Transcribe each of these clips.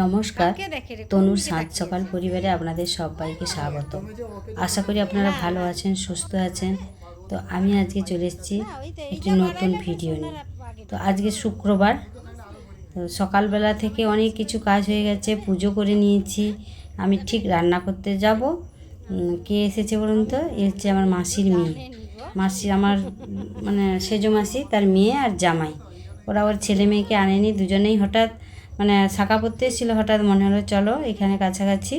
নমস্কার। তনুর সাত সকাল পরিবারে আপনাদের সবাইকে স্বাগত। আশা করি আপনারা ভালো আছেন সুস্থ আছেন। তো আমি আজকে চলে এসেছি একটি নতুন ভিডিও নিয়ে। তো আজকে শুক্রবার। তো সকালবেলা থেকে অনেক কিছু কাজ হয়ে গেছে পুজো করে নিয়েছি। আমি ঠিক রান্না করতে যাব। কে এসেছে বলুন তো? এ হচ্ছে আমার মাসির মেয়ে। মাসি আমার মানে সেজো মাসি তার মেয়ে আর জামাই। ওরা ওর ছেলে মেয়েকে আনেনি দুজনেই হঠাৎ মানে শাখা পড়তে এসেছিল হঠাৎ মনে হলো, চলো এখানে কাছাকাছি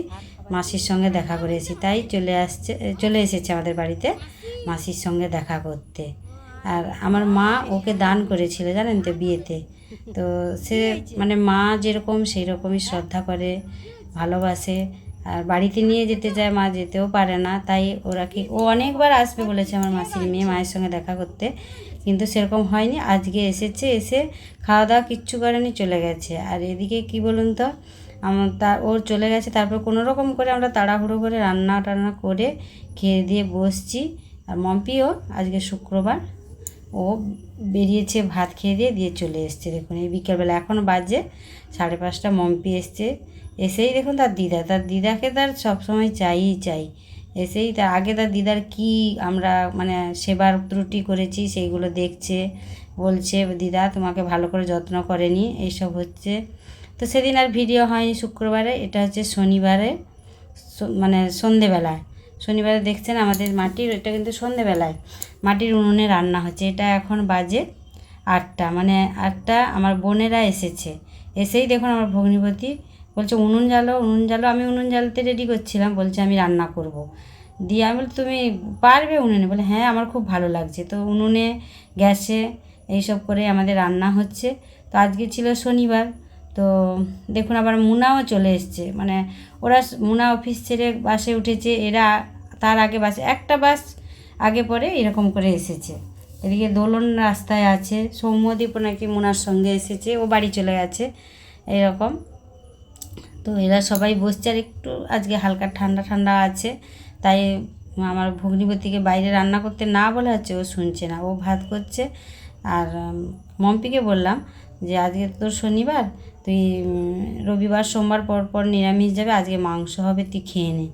মাসির সঙ্গে দেখা করে তাই চলে আসছে, চলে এসেছে আমাদের বাড়িতে মাসির সঙ্গে দেখা করতে। আর আমার মা ওকে দান করেছিল জানেন তো বিয়েতে। তো সে মানে মা যেরকম সেই রকমই শ্রদ্ধা করে, ভালোবাসে। আর বাড়িতে নিয়ে যেতে চায়, মা যেতেও পারে না। তাই ওরা কি, ও অনেকবার আসবে বলেছে আমার মাসির মেয়ে মায়ের সঙ্গে দেখা করতে। কিন্তু সেরকম হয়নি। আজকে এসেছে, এসে খাওয়া দাওয়া কিচ্ছু করেনি, চলে গেছে। আর এদিকে কি বলুন তো, আমার তা, ওর চলে গেছে। তারপর কোনো রকম করে আমরা তাড়াহুড়ো করে রান্না টান্না করে খেয়ে দিয়ে বসছি। আর মম্পিও আজকে শুক্রবার, ও বেরিয়েছে, ভাত খেয়ে দিয়ে দিয়ে চলে এসছে। দেখুন, এই বিকেলবেলা এখন বাজে, সাড়ে পাঁচটা মম্পি এসছে। এসেই দেখুন তার দিদা, তার দিদাকে তার সবসময় চাইই চাই। এসেই তা আগে তার দিদার কি আমরা মানে সেবার ত্রুটি করেছি সেইগুলো দেখছে, বলছে, দিদা, তোমাকে ভালো করে যত্ন করেনি এইসব হচ্ছে। তো সেদিন আর ভিডিও হয়নি শুক্রবারে, এটা হচ্ছে শনিবারে মানে সন্ধেবেলায়। শনিবারে দেখছেন আমাদের মাটির, এটা কিন্তু সন্ধেবেলায়, মাটির উনুনে রান্না হচ্ছে। এটা এখন বাজে আটটা মানে আটটা আমার বোনেরা এসেছে। এসেই দেখুন আমার ভগ্নিপতি বলছে, উনুন জ্বালো উনুন জ্বালো। আমি উনুন জ্বালতে রেডি করছিলাম। বলছে, আমি রান্না করব। দিয়ে আমি বলি তুমি পারবে উনুনে? বলে হ্যাঁ আমার খুব ভালো লাগছে। তো উনুনে, গ্যাসে এইসব করে আমাদের রান্না হচ্ছে। তো আজকে ছিল শনিবার। তো দেখুন, আবার মুনাও চলে এসছে। মানে ওরা মুনা অফিস ছেড়ে বাসে উঠেছে। এরা তার আগে বাসে, একটা বাস আগে পরে এরকম করে এসেছে। এদিকে দোলন রাস্তায় আছে। সৌম্যদীপ নাকি মুনার সঙ্গে এসেছে। ও বাড়ি চলে গেছে। এরকম তো এরা সবাই বসছে আর একটু, আজকে হালকা ঠান্ডা ঠান্ডা আছে। তাই আমার ভগ্নিপতিকে বাইরে রান্না করতে না বলা হচ্ছে ও শুনছে না। ও ভাত করছে আর মম্পিকে বললাম যে আজকে তোর শনিবার, তুই রবিবার, সোমবার পর পর নিরামিষ যাবে, আজকে মাংস হবে, তুই খেয়ে নে।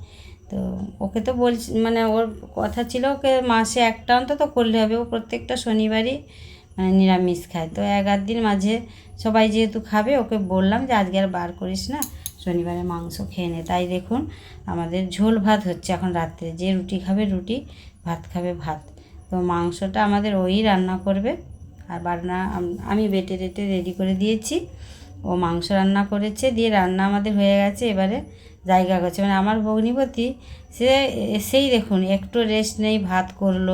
তো ওকে তো বলছি মানে ওর কথা ছিল ওকে মাসে একটা অন্তত করলে হবে। ও প্রত্যেকটা শনিবারই মানে নিরামিষ খায়। তো এক আধ দিন মাঝে সবাই যেহেতু খাবে, ওকে বললাম যে আজকে আর বার করিস না। শনিবারে মাংস খেয়ে নে। তাই দেখুন, আমাদের ঝোল ভাত হচ্ছে। এখন রাত্রে যে রুটি খাবে রুটি, ভাত খাবে ভাত। তো মাংসটা আমাদের ওই রান্না করবে। আর বাটনা আমি বেটে টেটে রেডি করে দিয়েছি। ও মাংস রান্না করেছে, দিয়ে রান্না আমাদের হয়ে গেছে এবারে জায়গা করছে। মানে আমার ভগ্নিপতি, সে এসেই দেখুন, একটু রেস্ট নেই, ভাত করল।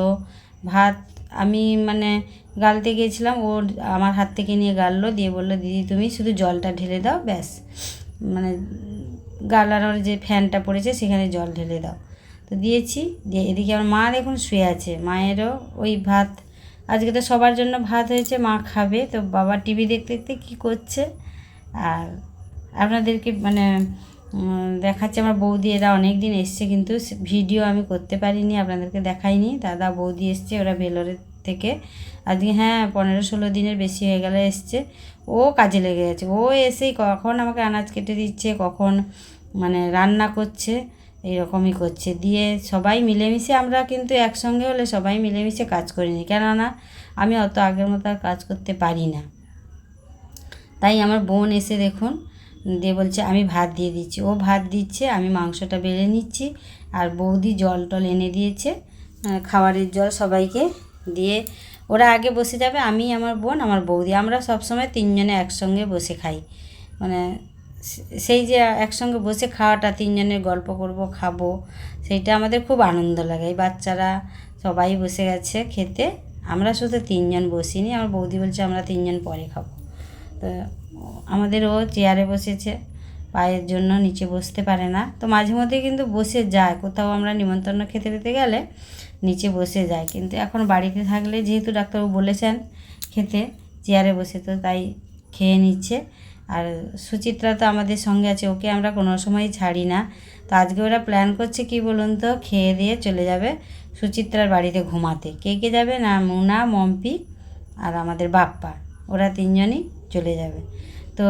ভাত আমি মানে গালতে গিয়েছিলাম, ও আমার হাত থেকে নিয়ে গাললো, দিয়ে বলল, দিদি, তুমি শুধু জলটা ঢেলে দাও, ব্যাস। মানে গালানোর যে ফ্যানটা পড়েছে সেখানে জল ঢেলে দাও। তো দিয়েছি, দিয়ে এদিকে আমার মা দেখুন শুয়ে আছে। মায়েরও ওই ভাত, আজকে তো সবার জন্য ভাত হয়েছে, মা খাবে। তো বাবা টিভি দেখতে দেখতে কী করছে? আর আপনাদেরকে মানে দেখাচ্ছে, আমার বৌদি এরা অনেক দিন এসছে, কিন্তু ভিডিও আমি করতে পারিনি, আপনাদেরকে দেখাইনি। দাদা বৌদি এসছে, ওরা ভেলোরের থেকে। আজকে হ্যাঁ পনেরো ষোলো দিনের বেশি হয়ে গেলে এসছে। ও কাজে লেগে গেছে। ও এসেই কখন আমাকে আনাজ কেটে দিচ্ছে, কখন মানে রান্না করছে, এইরকমই করছে। দিয়ে সবাই মিলেমিশে, আমরা কিন্তু একসঙ্গে হলে সবাই মিলেমিশে কাজ করি করিনি। কেননা আমি অত আগের মতো আর কাজ করতে পারি না। তাই আমার বোন এসে দেখুন, দিয়ে বলছে, আমি ভাত দিয়ে দিচ্ছি। ও ভাত দিচ্ছে, আমি মাংসটা বেড়ে নিচ্ছি, আর বৌদি জল টল এনে দিয়েছে। খাবারের জল সবাইকে দিয়ে ওরা আগে বসে যাবে, আমি, আমার বোন, আমার বৌদি। আমরা সবসময় তিনজনে একসঙ্গে বসে খাই। মানে সেই যে একসঙ্গে বসে খাওয়াটা, তিনজনের গল্প করব, খাব, সেইটা আমাদের খুব আনন্দ লাগে। এই বাচ্চারা সবাই বসে গেছে খেতে, আমরা শুধু তিনজন বসিনি, আমার বৌদি বলছে আমরা তিনজন পরে খাব। তো আমাদের ও চেয়ারে বসেছে, পায়ের জন্য নিচে বসতে পারে না। তো মাঝে মধ্যে কিন্তু বসে যায়, কোথাও আমরা নিমন্ত্রণ খেতে পেতে গেলে নিচে বসে যায়। কিন্তু এখন বাড়িতে থাকলে যেহেতু ডাক্তারবাবু বলেছেন খেতে, চেয়ারে বসে তো তাই খেয়ে নিচ্ছে। আর সুচিত্রা তো আমাদের সঙ্গে আছে, ওকে আমরা কোনো সময় ছাড়ি না। তো আজকে ওরা প্ল্যান করছে কি বলুন তো, খেয়ে দিয়ে চলে যাবে সুচিত্রার বাড়িতে ঘুমাতে। কে কে যাবে? না মুনা, মম্পি আর আমাদের বাপ্পা। ওরা তিনজনই চলে যাবে। তো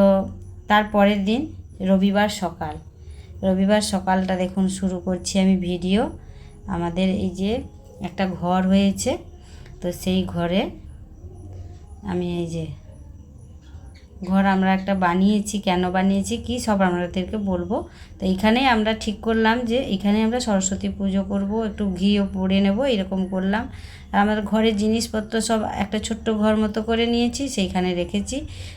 তার পরের দিন রবিবার সকাল। রবিবার সকালটা দেখুন শুরু করছি আমি ভিডিও। আমাদের এই যে একটা ঘর হয়েছে, তো সেই ঘরে আমি এই যে ঘর আমরা একটা বানিয়েছি, কেন বানিয়েছি, কি সব আপনাদেরকে বলব। তো এইখানেই আমরা ঠিক করলাম যে এখানে আমরা সরস্বতী পুজো করব, একটু ঘিও পড়ে নেব, এরকম করলাম। আর আমাদের ঘরের জিনিসপত্র সব একটা ছোট্ট ঘর মতো করে নিয়েছি, সেইখানে রেখেছি।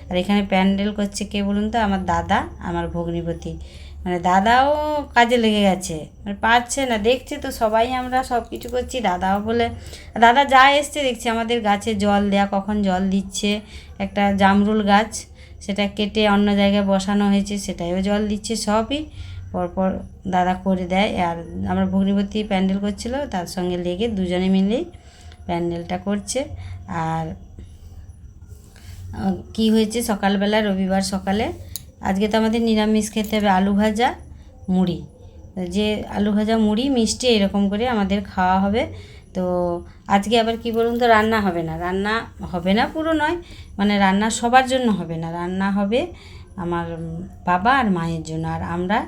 আর এখানে প্যান্ডেল করছে কে বলুন তো? আমার দাদা, আমার ভগ্নিপতি। মানে দাদাও কাজে লেগে গেছে। মানে পারছে না, দেখছে তো সবাই আমরা সব কিছু করছি, দাদাও বলে, দাদা যা এসছে দেখছি, আমাদের গাছে জল দেয়া, কখন জল দিচ্ছে? একটা জামরুল গাছ, সেটা কেটে অন্য জায়গায় বসানো হয়েছে, সেটাইও জল দিচ্ছে সবই। পরপর দাদা করে দেয়, আর আমার ভগ্নিপতি প্যান্ডেল করছিল, তার সঙ্গে লেগে দুজনে মিলেই প্যান্ডেলটা করছে। আর কি হয়েছে সকালবেলা, রবিবার সকালে আজকে তো আমাদের নিরামিষ খেতে হবে আলু ভাজা, মুড়ি। যে আলু ভাজা, মুড়ি, মিষ্টি এরকম করে আমাদের খাওয়া হবে। তো আজকে আবার কি বলুন তো, রান্না হবে না। রান্না হবে না পুরো নয় মানে রান্না সবার জন্য হবে না। রান্না হবে আমার বাবা আর মায়ের জন্য। আর আমরা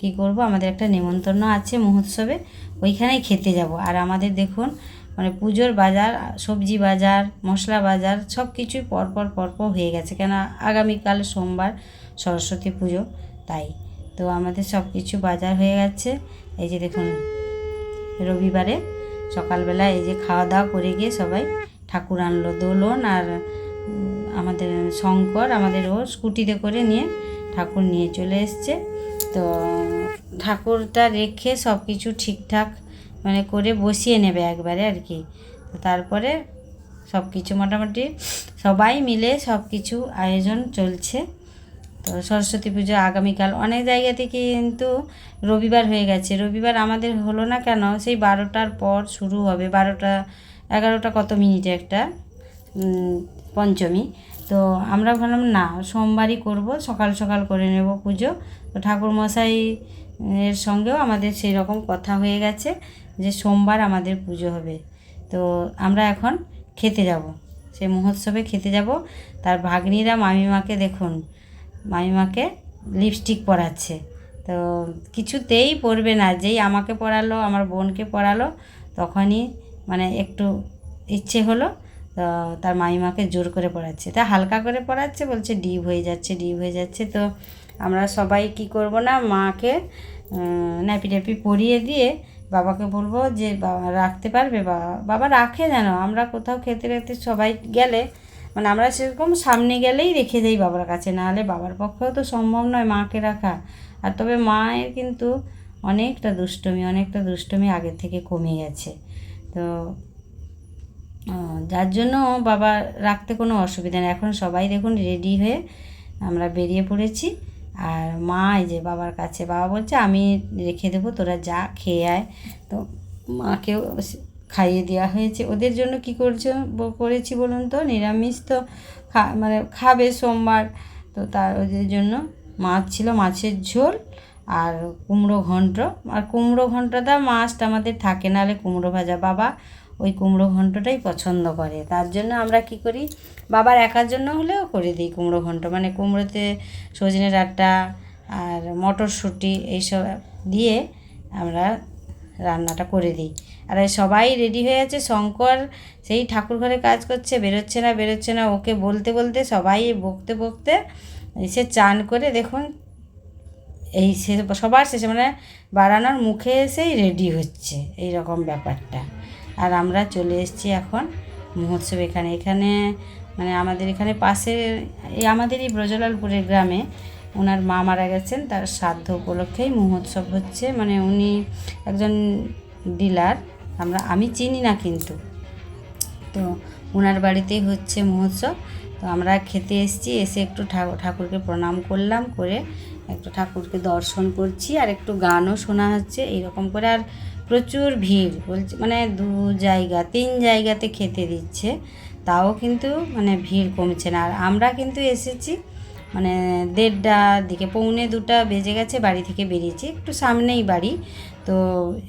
কি করব, আমাদের একটা নেমন্তন্ন আছে মহোৎসবে, ওইখানেই খেতে যাব। আর আমাদের দেখুন মানে পুজোর বাজার, সবজি বাজার, মশলা বাজার সব কিছুই পরপর পরপর হয়ে গেছে। কেন, আগামীকাল সোমবার সরস্বতী পুজো, তাই। তো আমাদের সব কিছু বাজার হয়ে গেছে। এই যে দেখুন, রবিবারে সকালবেলা এই যে খাওয়া দাওয়া করে গিয়ে সবাই ঠাকুর আনলো, দোলন আর আমাদের শঙ্কর, আমাদের ও স্কুটিতে করে নিয়ে ঠাকুর নিয়ে চলে এসছে। তো ঠাকুরটা রেখে সব কিছু ঠিকঠাক মানে করে বসিয়ে নেবে একবারে আর কি। তারপরে সব কিছু মোটামুটি সবাই মিলে সব কিছু আয়োজন চলছে। তো সরস্বতী পুজো আগামীকাল। অনেক জায়গা থেকে কিন্তু রবিবার হয়ে গেছে। রবিবার আমাদের হলো না কেন, সেই বারোটার পর শুরু হবে। বারোটা, এগারোটা কত মিনিটে একটা? পঞ্চমী। তো আমরা ভাবলাম, না, সোমবারই করব, সকাল সকাল করে নেব পুজো। তো ঠাকুর মশাই এর সঙ্গেও আমাদের সেই রকম কথা হয়ে গেছে যে সোমবার আমাদের পুজো হবে। তো আমরা এখন খেতে যাব। সেই মহোৎসবে খেতে যাব। তার ভাগ্নিরা, মামিমাকে দেখুন মামিমাকে লিপস্টিক পরাচ্ছে। তো কিছুতেই পরবে না। যেই আমাকে পরালো, আমার বোনকে পরালো, তখনই মানে একটু ইচ্ছে হলো, তো তার মামিমাকে জোর করে পড়াচ্ছে তা হালকা করে পড়াচ্ছে বলছে ডিপ হয়ে যাচ্ছে, ডিপ হয়ে যাচ্ছে। তো আমরা সবাই কি করব না, মাকে ন্যাপি ট্যাপি পরিয়ে দিয়ে বাবাকে বলব যে, বাবা রাখতে পারবে? বাবা বাবা রাখে যেন। আমরা কোথাও খেতে খেতে সবাই গেলে মানে আমরা সেরকম সামনে গেলেই রেখে দেই বাবার কাছে, নাহলে বাবার পক্ষেও তো সম্ভব নয় মাকে রাখা। আর তবে মায়ের কিন্তু অনেকটা দুষ্টমি অনেকটা দুষ্টমি আগের থেকে কমে গেছে। তো যার জন্য বাবা রাখতে কোনো অসুবিধা নেই। এখন সবাই দেখুন রেডি হয়ে আমরা বেরিয়ে পড়েছি। আর মা এই যে বাবার কাছে, বাবা বলছে, আমি রেখে দেবো, তোরা যা খেয়ে আয়। তো মাকেও খাইয়ে দেওয়া হয়েছে। ওদের জন্য কি করছে করেছি বলুন তো? নিরামিষ তো খা মানে খাবে সোমবার। তো তার, ওদের জন্য মাছ ছিল, মাছের ঝোল আর কুমড়ো ঘন্ট। আর কুমড়ো ঘন্টটা মাছটা আমাদের থাকে, নাহলে কুমড়ো ভাজা বাবা ওই কুমড়ো ঘন্টটাই পছন্দ করে। তার জন্য আমরা কি করি, বাবার একার জন্য হলেও করে দিই কুমড়ো ঘন্ট। মানে কুমড়োতে সজনে ডাঁটা আর মটরশুঁটি এইসব দিয়ে আমরা রান্নাটা করে দিই। আর সবাই রেডি হয়ে আছে। শঙ্কর সেই ঠাকুর ঘরে কাজ করছে, বেরোচ্ছে না বেরোচ্ছে না। ওকে বলতে বলতে সবাই বকতে বকতে এসে চান করে দেখুন, এই সে সবার শেষে মানে বাড়ানোর মুখে এসেই রেডি হচ্ছে এই রকম ব্যাপারটা। আর আমরা চলে এসেছি এখন মহোৎসব এখানে। এখানে মানে আমাদের এখানে পাশে, এই আমাদের এই ব্রজলালপুরের গ্রামে ওনার মা মারা গেছেন। তার শ্রাদ্ধ উপলক্ষেই মহোৎসব হচ্ছে। মানে উনি একজন ডিলার আমরা, আমি চিনি না কিন্তু। তো ওনার বাড়িতেই হচ্ছে মহোৎসব, তো আমরা খেতে এসেছি, এসে একটু ঠাকুর ঠাকুরকে প্রণাম করলাম করে একটু ঠাকুরকে দর্শন করছি আর একটু গানও শোনা হচ্ছে, এইরকম করে আর প্রচুর ভিড় বলছে মানে দু জায়গা, তিন জায়গাতে খেতে দিচ্ছে, তাও কিন্তু মানে ভিড় কমছে না। আর আমরা কিন্তু এসেছি মানে দেড়টা দিকে, পৌনে দুটা বেজে গেছে, বাড়ি থেকে বেরিয়েছি, একটু সামনেই বাড়ি, তো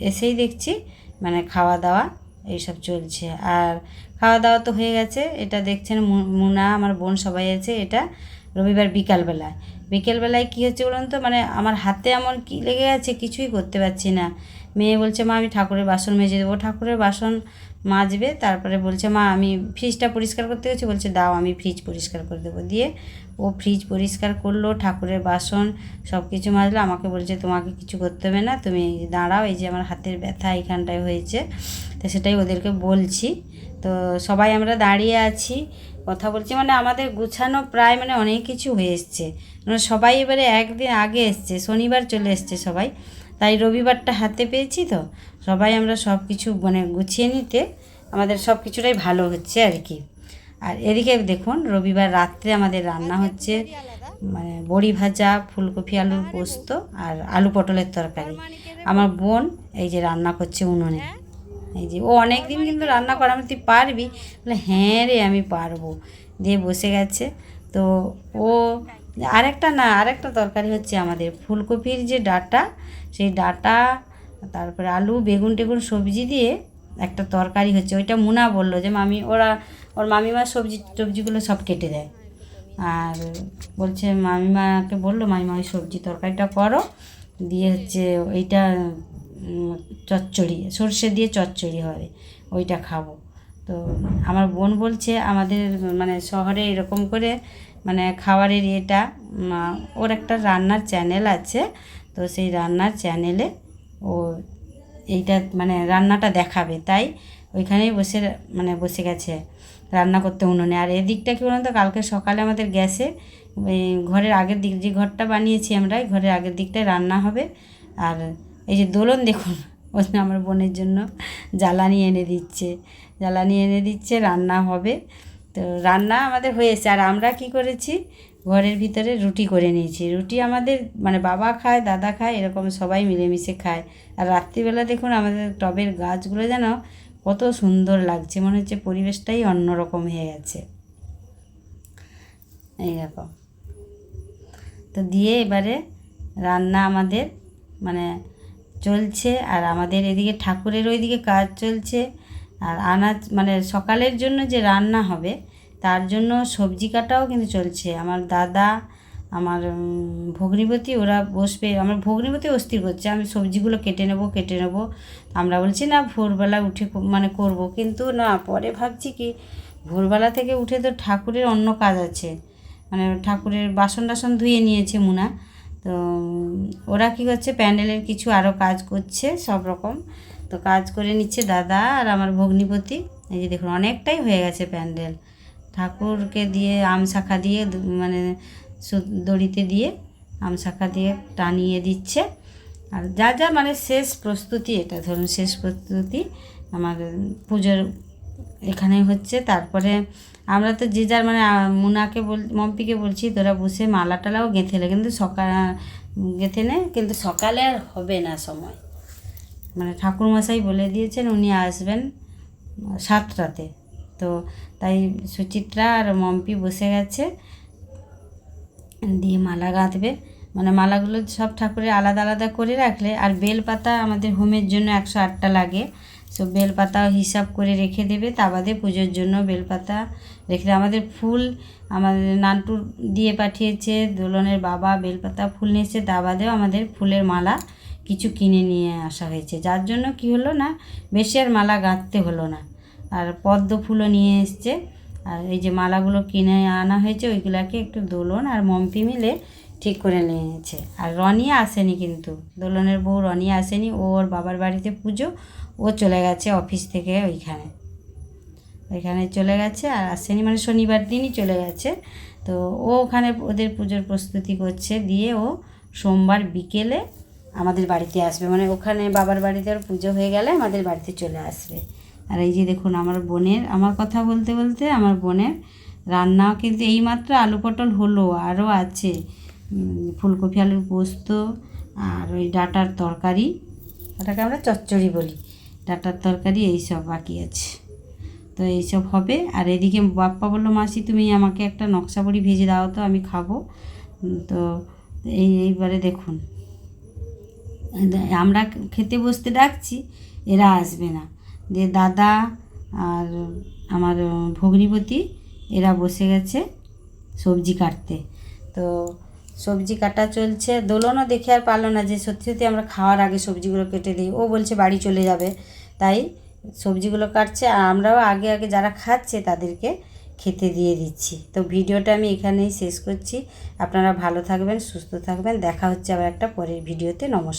এসেই দেখছি মানে খাওয়া দাওয়া, এইসব চলছে। আর খাওয়া দাওয়া তো হয়ে গেছে, এটা দেখছেন মুনা, আমার বোন সবাই আছে, এটা রবিবার বিকালবেলায়। বিকেলবেলায় কী হচ্ছে বলুন তো মানে আমার হাতে এমন কি লেগে গেছে কিছুই করতে পারছি না। মেয়ে বলছে, মা, আমি ঠাকুরের বাসন মেজে দেবো। ঠাকুরের বাসন মাজবে, তারপরে বলছে, মা, আমি ফ্রিজটা পরিষ্কার করতে গেছি। বলছে, দাও, আমি ফ্রিজ পরিষ্কার করে দেবো। দিয়ে ও ফ্রিজ পরিষ্কার করল, ঠাকুরের বাসন সব কিছু মাজলো। আমাকে বলছে, তোমাকে কিছু করতে হবে না, তুমি দাঁড়াও, এই যে আমার হাতের ব্যথা এইখানটায় হয়েছে। তো সেটাই ওদেরকে বলছি। তো সবাই আমরা দাঁড়িয়ে আছি, কথা বলছি। মানে আমাদের গুছানো প্রায় মানে অনেক কিছু হয়ে এসছে। মানে সবাই এবারে একদিন আগে এসছে, শনিবার চলে এসছে সবাই। তাই রবিবারটা হাতে পেয়েছি তো। সবাই আমরা সব কিছু মানে গুছিয়ে নিতে আমাদের সব কিছুটাই ভালো হচ্ছে আর কি। আর এদিকে দেখুন, রবিবার রাত্রে আমাদের রান্না হচ্ছে মানে বড়ি ভাজা, ফুলকপি আলুর পোস্ত আর আলু পটলের তরকারি। আমার বোন এই যে রান্না করছে উনুনে। এই যে ও অনেক দিন কিন্তু রান্না করা, আমি তুই পারবি? বলে হ্যাঁ রে, আমি পারব। দিয়ে বসে গেছে। তো ও আরেকটা না, আরেকটা তরকারি হচ্ছে আমাদের ফুলকপির যে ডাটা, সেই ডাটা, তারপরে আলু, বেগুন টেগুন, সবজি দিয়ে একটা তরকারি হচ্ছে। ওইটা মুনা বলল যে, মামি, ওরা, ওর মামিমা সবজি, টবজিগুলো সব কেটে দেয়। আর বলছে, মামিমাকে বলল, মামিমা, ওই সবজি তরকারিটা করো। দিয়ে হচ্ছে ওইটা চচ্চড়ি, সর্ষে দিয়ে চচ্চড়ি হবে, ওইটা খাব। তো আমার বোন বলছে, আমাদের মানে শহরে এরকম করে মানে খাবারের উম, ওর একটা রান্নার চ্যানেল আছে তো সেই রান্নার চ্যানেলে ও এইটা মানে রান্নাটা দেখাবে। তাই ওইখানেই বসে মানে বসে গেছে রান্না করতে উনুনে। আর এদিকটা কী বলুন তো কালকে সকালে আমাদের গ্যাসে ঘরের আগের দিক যে ঘরটা বানিয়েছি আমরা ঘরের আগের দিকটায় রান্না হবে। আর এই যে দোলন দেখুন ওই আমার বোনের জন্য জ্বালানি এনে দিচ্ছে। জ্বালানি এনে দিচ্ছে রান্না হবে। তো রান্না আমাদের হয়েছে। আর আমরা কি করেছি? ঘরের ভিতরে রুটি করে নিয়েছি। রুটি আমাদের মানে বাবা খায়, দাদা খায়, এরকম সবাই মিলেমিশে খায়। আর রাত্রিবেলা দেখুন আমাদের টবের গাছগুলো যেন কত সুন্দর লাগছে। মনে হচ্ছে পরিবেশটাই অন্যরকম হয়ে গেছে। এইরকম তো দিয়ে এবারে রান্না আমাদের মানে চলছে। আর আমাদের এদিকে ঠাকুরের ওইদিকে কাজ চলছে। আর আনাজ মানে সকালের জন্য যে রান্না হবে, তার জন্য সবজি কাটাও কিন্তু চলছে। আমার দাদা, আমার ভগ্নিপতি ওরা বসবে। আমার ভগ্নিপতি অস্থির করছে, আমি সবজিগুলো কেটে নেব কেটে নেব। আমরা বলছি, না, ভোরবেলা উঠে মানে করব। কিন্তু না, পরে ভাবছি কি, ভোরবেলা থেকে উঠে তো ঠাকুরের অন্য কাজ আছে। মানে ঠাকুরের বাসন টাসন ধুয়ে নিয়েছে মুনা। তো ওরা কী করছে, প্যান্ডেলের কিছু আরও কাজ করছে, সব রকম। তো কাজ করে নিচ্ছে দাদা আর আমার ভগ্নিপতি। এই যে দেখুন, অনেকটাই হয়ে গেছে প্যান্ডেল। ঠাকুরকে দিয়ে আম শাখা দিয়ে মানে দড়িতে দিয়ে আম শাখা দিয়ে টানিয়ে দিচ্ছে। আর যা যা মানে শেষ প্রস্তুতি এটা, ধরুন শেষ প্রস্তুতি আমার পুজোর এখানে হচ্ছে। তারপরে আমরা তো যে যার মানে মুনাকে বল মম্পিকে বলছি, তোরা বসে মালা টালাও গেঁথে কিন্তু সকাল গেঁথে নে, কিন্তু সকালে আর হবে না সময়। মানে ঠাকুরমশাই বলে দিয়েছেন, উনি আসবেন সাতটাতে তো তাই সুচিত্রা আর মম্পি বসে গেছে, দিয়ে মালা গাঁথবে মানে মালাগুলো সব ঠাকুরের আলাদা আলাদা করে রাখলে, আর বেলপাতা আমাদের হোমের জন্য একশো আটটা লাগে সো বেলপাতাও হিসাব করে রেখে দেবে, তা বাদে পুজোর জন্য বেলপাতা রেখে। আমাদের ফুল আমাদের নান্টু দিয়ে পাঠিয়েছে, দোলনের বাবা বেলপাতা ফুল নিয়েছে, তা বাদেও আমাদের ফুলের মালা কিছু কিনে নিয়ে আসা হয়েছে। যার জন্য কি হলো না বেশি আর মালা গাঁথতে হলো না। আর পদ্ম ফুলও নিয়ে এসছে। আর এই যে মালাগুলো কিনে আনা হয়েছে, ওইগুলাকে একটু দোলন আর মম্পি মিলে ঠিক করে নিয়েছে। আর রনি আসেনি কিন্তু। দোলনের বউ রনি আসেনি, ও ওর বাবার বাড়িতে পুজো, ও চলে গেছে অফিস থেকে ওইখানে। ওইখানে চলে গেছে আর আসেনি মানে শনিবার দিনই চলে গেছে। তো ও ওখানে ওদের পুজোর প্রস্তুতি করছে, দিয়ে ও সোমবার বিকেলে আমাদের বাড়িতে আসবে। মানে ওখানে বাবার বাড়িতে আর পুজো হয়ে গেলে আমাদের বাড়িতে চলে আসবে। আর এই যে দেখুন, আমার বোনের, আমার কথা বলতে বলতে আমার বোনের রান্নাও কিন্তু এইমাত্র আলু পটল হলো, আরও আছে। ফুলকপি আলুর পোস্ত আর ওই ডাটার তরকারি। ওটাকে আমরা চচ্চড়ি বলি। ডাটার তরকারি এইসব বাকি আছে। তো এইসব হবে। আর এদিকে বাপ্পা বলল, মাসি, তুমি আমাকে একটা নকশা বড়ি ভেজে দাও তো, আমি খাব। তো এই, এইবারে দেখুন। আমরা খেতে বসতে ডাকছি, এরা আসবে না। দিয়ে দাদা আর আমার ভগ্নিপতি, এরা বসে গেছে সবজি কাটতে। তো সবজি কাটা চলছে। দোলনও দেখে আর পারল না যে সত্যি সত্যি আমরা খাওয়ার আগে সবজিগুলো কেটে দিই। ও বলছে বাড়ি চলে যাবে। তাই সবজিগুলো কাটছে আর আমরাও আগে আগে যারা খাচ্ছে তাদেরকে খেতে দিয়ে দিচ্ছি। তো ভিডিওটা আমি এখানেই শেষ করছি। আপনারা ভালো থাকবেন, সুস্থ থাকবেন। দেখা হচ্ছে আবার একটা পরের ভিডিওতে। নমস্কার।